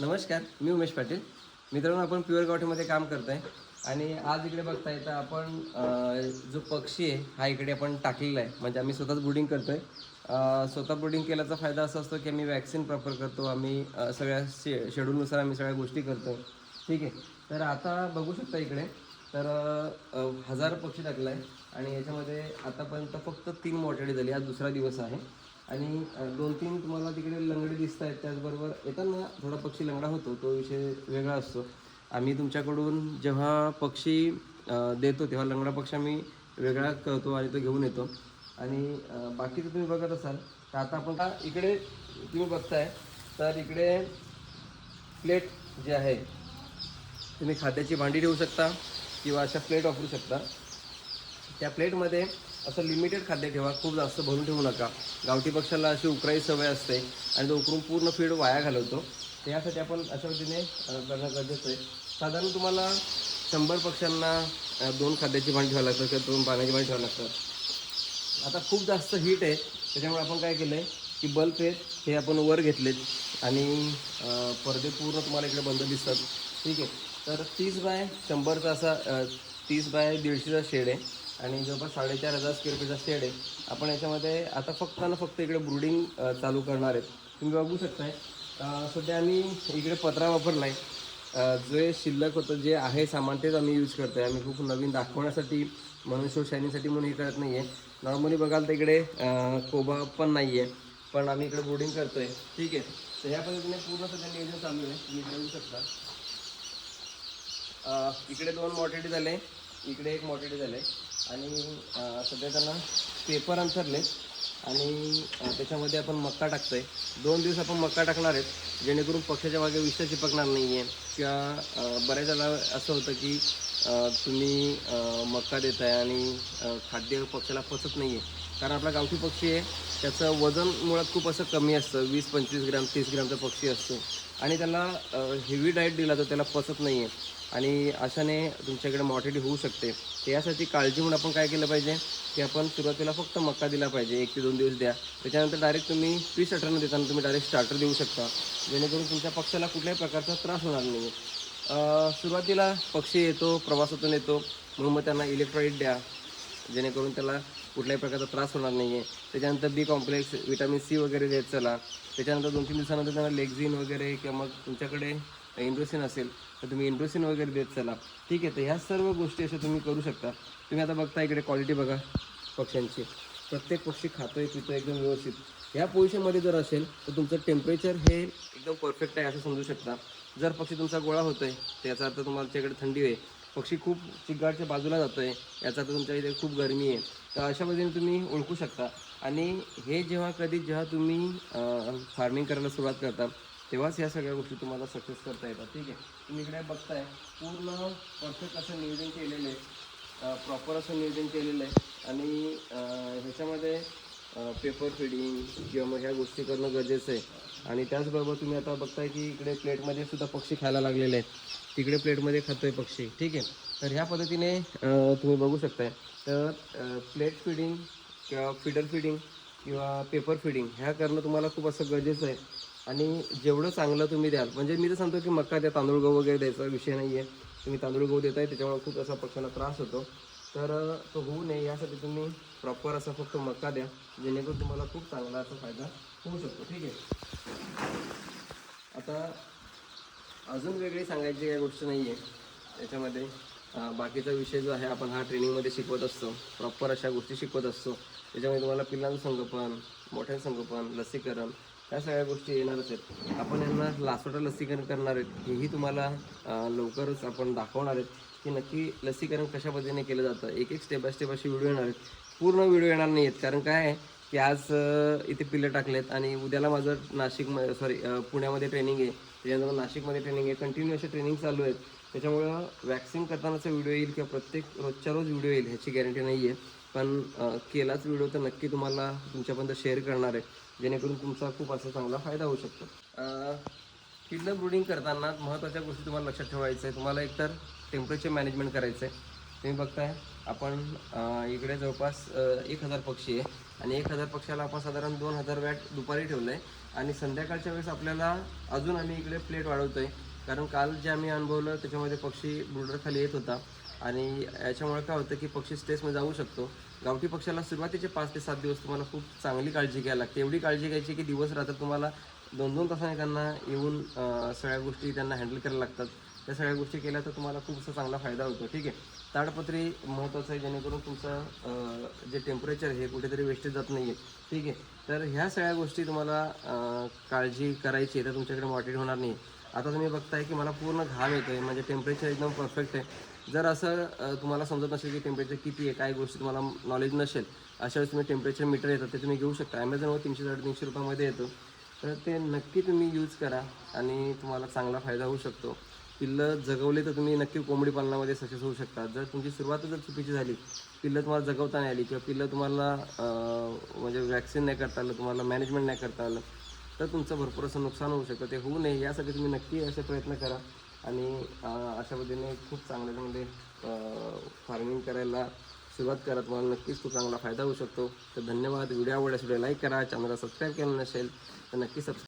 नमस्कार मी उमेश पाटील. मित्रांनो आपण प्युअर गावठीमध्ये काम करत आहे आणि आज इकडे बघता येतं आपण जो पक्षी आहे हा इकडे आपण टाकलेला आहे. म्हणजे आम्ही स्वतःच ब्रुडिंग करतो आहे स्वतः ब्रुडिंग केल्याचा फायदा असा असतो की आम्ही वॅक्सिन प्रॉपर करतो आम्ही सगळ्या शे शेड्यूलनुसार आम्ही सगळ्या गोष्टी करतो. ठीक आहे? तर आता बघू शकता इकडे. तर हजार पक्षी टाकला आहे आणि याच्यामध्ये आतापर्यंत फक्त तीन मॉर्टॅलिटी झाली. आज दुसरा दिवस आहे. आणि दोन तीन तुम्हाला तिकडे लंगडे दिसत आहेत त्याचबरोबर येताना थोडा पक्षी लंगडा होतो तो विषय वेगळा असतो. आम्ही तुमच्याकडून जेव्हा पक्षी देतो तेव्हा लंगडा पक्षी आम्ही वेगळा करतो आणि तो घेऊन येतो. आणि बाकीचं तुम्ही बघत असाल तर आता आपण का इकडे तुम्ही बघताय तर इकडे प्लेट जे आहे तुम्ही खाद्याची भांडी ठेवू शकता किंवा अशा प्लेट वापरू शकता. त्या प्लेटमध्ये असं लिमिटेड खाद्य ठेवा. खूप जास्त भरून ठेवू नका. गावठी पक्षाला अशी उकराई सवय असते आणि तो उकरून पूर्ण फीड वाया घालवतो. त्यासाठी आपण अशा पद्धतीने करणं गरजेचं आहे. साधारण तुम्हाला शंभर पक्ष्यांना दोन खाद्याची भांडी ठेवावी लागतात किंवा दोन पाण्याची भांडी ठेवावं लागतात. आता खूप जास्त हीट आहे. त्याच्यामुळे आपण काय केलं आहे की बल्ब आहेत हे आपण वर घेतलेत आणि पडदे पूर्ण तुम्हाला इकडे बंद दिसतात. ठीक आहे. तर तीस बाय शंभरचा असा तीस बाय दीडशेचा शेड आहे. आणि जवळपास साडेचार हजार स्क्वेअर फीटचा शेड आहे. आपण याच्यामध्ये आता फक्त ना फक्त इकडे ब्रुडिंग चालू करणार आहेत. तुम्ही बघू शकताय. सध्या आम्ही इकडे पत्रा वापरला आहे जे शिल्लक होतं जे आहे सामान तेच आम्ही यूज करतो आहे आम्ही खूप नवीन दाखवण्यासाठी म्हणून शो म्हणून हे करत नाही आहे नॉर्मली बघाल तर इकडे कोबा पण नाही आहे पण आम्ही इकडे बोर्डिंग करतो आहे ठीक आहे. तर ह्या पद्धतीने पूर्ण सध्या नियोजन चालू आहे. तुम्ही बघू शकता. इकडे दोन मॉर्टेडी झाले इकडे एक मॉर्टेडी झाले. आणि सध्या त्यांना पेपर अंतरले आणि त्याच्यामध्ये आपण मक्का टाकतोय. दोन दिवस आपण मक्का टाकणार आहेत. जेणेकरून पक्षाच्या मागे विष चिपकणार नाही आहे किंवा बऱ्याचदा असं होतं की तुम्ही मक्का देताय आणि खाद्य पक्षाला फसत नाही आहे कारण आपला गावठी पक्षी आहे. त्याचं वजन मुळात खूप असं कमी असतं. वीस पंचवीस ग्राम तीस ग्रामचा पक्षी असतो. आणि त्याला हेवी डाएट दिला तर त्याला फसत नाही आहे आणि अशाने तुमच्याकडे मॉर्टिटी होऊ शकते. तर यासाठी काळजी म्हणून आपण काय केलं पाहिजे? की आपण सुरुवातीला फक्त मक्का दिला पाहिजे. एक ते दोन दिवस द्या. त्याच्यानंतर डायरेक्ट तुम्ही पी स्टार्टर देताना तुम्ही डायरेक्ट स्टार्टर देऊ शकता. जेणेकरून तुमच्या पक्षाला कुठल्याही प्रकारचा त्रास होणार नाही. सुरुवातीला पक्षी येतो प्रवासातून येतो. म्हणून मग त्यांना इलेक्ट्रॉइट द्या. जेणेकरून त्याला कुठल्याही प्रकारचा त्रास होणार नाही आहे त्याच्यानंतर बी कॉम्प्लेक्स विटॅमिन सी वगैरे देत चला. त्याच्यानंतर दोन तीन दिवसानंतर त्यांना लेग्झिन वगैरे किंवा मग तुमच्याकडे इंड्रोसिन असेल तर तुम्ही इंड्रोसिन वगैरे देत चला. ठीक आहे तर ह्या सर्व गोष्टी अशा तुम्ही करू शकता. तुम्ही आता बघता इकडे क्वालिटी बघा पक्ष्यांची. प्रत्येक पक्षी खातोय पितो एकदम व्यवस्थित. ह्या पोझिशनमध्ये जर असेल तर तुमचं टेम्परेचर हे एकदम परफेक्ट आहे असं समजू शकता. जर पक्षी तुमचा गोळा होतोय तर याचा अर्थ तुमच्याकडे थंडी आहे. पक्षी खूप चिगाडच्या बाजूला जातो आहे याचा अर्थ तुमच्या इथे खूप गरमी आहे. तर अशा पद्धतीने तुम्ही ओळखू शकता. आणि हे जेव्हा कधी जेव्हा तुम्ही फार्मिंग करायला सुरुवात करता तेव्हाच या सगळ्या गोष्टी तुम्हाला सक्सेस करता येतात. ठीक आहे? तुम्ही इकडे बघताय पूर्ण परफेक्ट असं नियोजन केलेलं आहे. प्रॉपर असं नियोजन केलेलं आहे. आणि ह्याच्यामध्ये पेपर फिडिंग किंवा मग ह्या गोष्टी करणं गरजेचं आहे. आणि त्याचबरोबर तुम्ही आता बघताय की इकडे प्लेटमध्ये सुद्धा पक्षी खायला लागलेले आहेत. तिकडे प्लेटमध्ये खातोय पक्षी. ठीक आहे? तर ह्या पद्धतीने तुम्ही बघू शकताय. तर प्लेट फिडिंग किंवा फिडर फिडिंग किंवा पेपर फिडिंग ह्या करणं तुम्हाला खूप असं गरजेचं आहे. आणि जेवढं चांगलं तुम्ही द्याल म्हणजे मी तर सांगतो की मक्का द्या तांदूळ गहू वगैरे द्यायचा विषय नाही आहे तुम्ही तांदूळ गहू देताय त्याच्यामुळे खूप असा पक्ष्यांना त्रास होतो. तर तो होऊ नये यासाठी तुम्ही प्रॉपर असा फक्त मक्का द्या जेणेकरून तुम्हाला खूप चांगला असा फायदा होऊ शकतो. ठीक आहे? आता अजून वेगळी सांगायची काही गोष्ट नाही आहे त्याच्यामध्ये बाकीचा विषय जो आहे आपण हा ट्रेनिंगमध्ये शिकवत असतो. प्रॉपर अशा गोष्टी शिकवत असतो. त्याच्यामध्ये तुम्हाला पिल्लांचं संगोपन मोठ्या संगोपन लसीकरण ह्या सगळ्या गोष्टी येणारच आहेत. आपण यांना लासोटा लसीकरण करणार आहेत हेही तुम्हाला लवकरच आपण दाखवणार आहेत की नक्की लसीकरण कशा पद्धतीने केलं जातं. एक एक स्टेप बाय स्टेप अशी व्हिडिओ येणार आहेत. पूर्ण व्हिडिओ येणार नाही आहेत. कारण काय आहे की आज इथे पिल्लं टाकलेत आणि उद्याला माझं नाशिक सॉरी पुण्यामध्ये ट्रेनिंग आहे. त्याच्यानंतर नाशिकमध्ये ट्रेनिंग आहे. कंटिन्यू असे ट्रेनिंग चालू आहेत. त्याच्यामुळं वॅक्सिन करतानाचा व्हिडिओ येईल किंवा प्रत्येक रोजच्या रोज व्हिडिओ येईल ह्याची गॅरंटी नाही आहे पण केलाच व्हिडिओ तर नक्की तुम्हाला तुमच्यापर्यंत शेअर करणार आहे. जेणेकरून तुमचा खूप असा चांगला फायदा होऊ शकतो. अ, ब्रुडिंग करताना महत्त्वाच्या गोष्टी तुम्हाला लक्षात ठेवायचं आहे तुम्हाला एकतर टेम्परेचर मॅनेजमेंट करायचं आहे तुम्ही बघताय आपण इकडे जवळपास एक हजार पक्षी आहे. आणि एक हजार पक्षाला आपण साधारण दोन हजार वॅट दुपारी ठेवलं आहे आणि संध्याकाळच्या वेळेस आपल्याला अजून आम्ही इकडे प्लेट वाढवतो आहे कारण काल जे आम्ही अनुभवलं त्याच्यामध्ये पक्षी बुलडरखाली येत होता. आणि याच्यामुळे काय होतं की पक्षी स्ट्रेसमध्ये जाऊ शकतो. गावठी पक्षाला सुरुवातीचे पाच ते सात दिवस तुम्हाला खूप चांगली काळजी घ्यायला लागते. एवढी काळजी घ्यायची की दिवस रात्र तुम्हाला दोन दोन तासाने त्यांना येऊन सगळ्या गोष्टी त्यांना हँडल करायला लागतात. त्या सगळ्या गोष्टी केल्या तर तुम्हाला खूप असा चांगला फायदा होतो. ठीक आहे? ताडपत्री महत्त्वाचं आहे जेणेकरून तुमचं जे टेम्परेचर हे कुठेतरी वेस्टेज जात नाही आहे ठीक आहे? तर ह्या सगळ्या गोष्टी तुम्हाला काळजी करायची आहे तर तुमच्याकडे मॉटिट होणार नाही आता तुम्ही बघताय की मला पूर्ण घाम येतो आहे म्हणजे टेम्परेचर एकदम परफेक्ट आहे. जर असं तुम्हाला समजत नसेल की टेम्परेचर किती आहे काय गोष्टी तुम्हाला नॉलेज नसेल अशा वेळेस तुम्ही टेम्परेचर मीटर येतात ते तुम्ही घेऊ शकता. ॲमेझॉनवर तीनशे साडेतीनशे रुपयामध्ये येतो. तर ते नक्की तुम्ही यूज करा आणि तुम्हाला चांगला फायदा होऊ शकतो. पिल्लं जगवले तर तुम्ही नक्की कोंबडी पालनामध्ये सक्सेस होऊ शकता. जर तुमची सुरुवात जर चुकीची झाली पिल्लं तुम्हाला जगवता नाही आली किंवा पिल्लं तुम्हाला म्हणजे वॅक्सिन नाही करता आलं तुम्हाला मॅनेजमेंट नाही करता आलं तर तुमचं भरपूर असं नुकसान होऊ शकतं. ते होऊ नये यासाठी तुम्ही नक्की असे प्रयत्न करा. आणि अशा पद्धतीने खूप चांगल्या चांगले फार्मिंग करायला सुरुवात करा. तुम्हाला नक्कीच खूप चांगला फायदा होऊ शकतो. तर धन्यवाद. व्हिडिओ आवडल्यास व्हिडिओ लाईक करा. चॅनलला सबस्क्राईब केलं नसेल तर नक्की सबस्क्राईब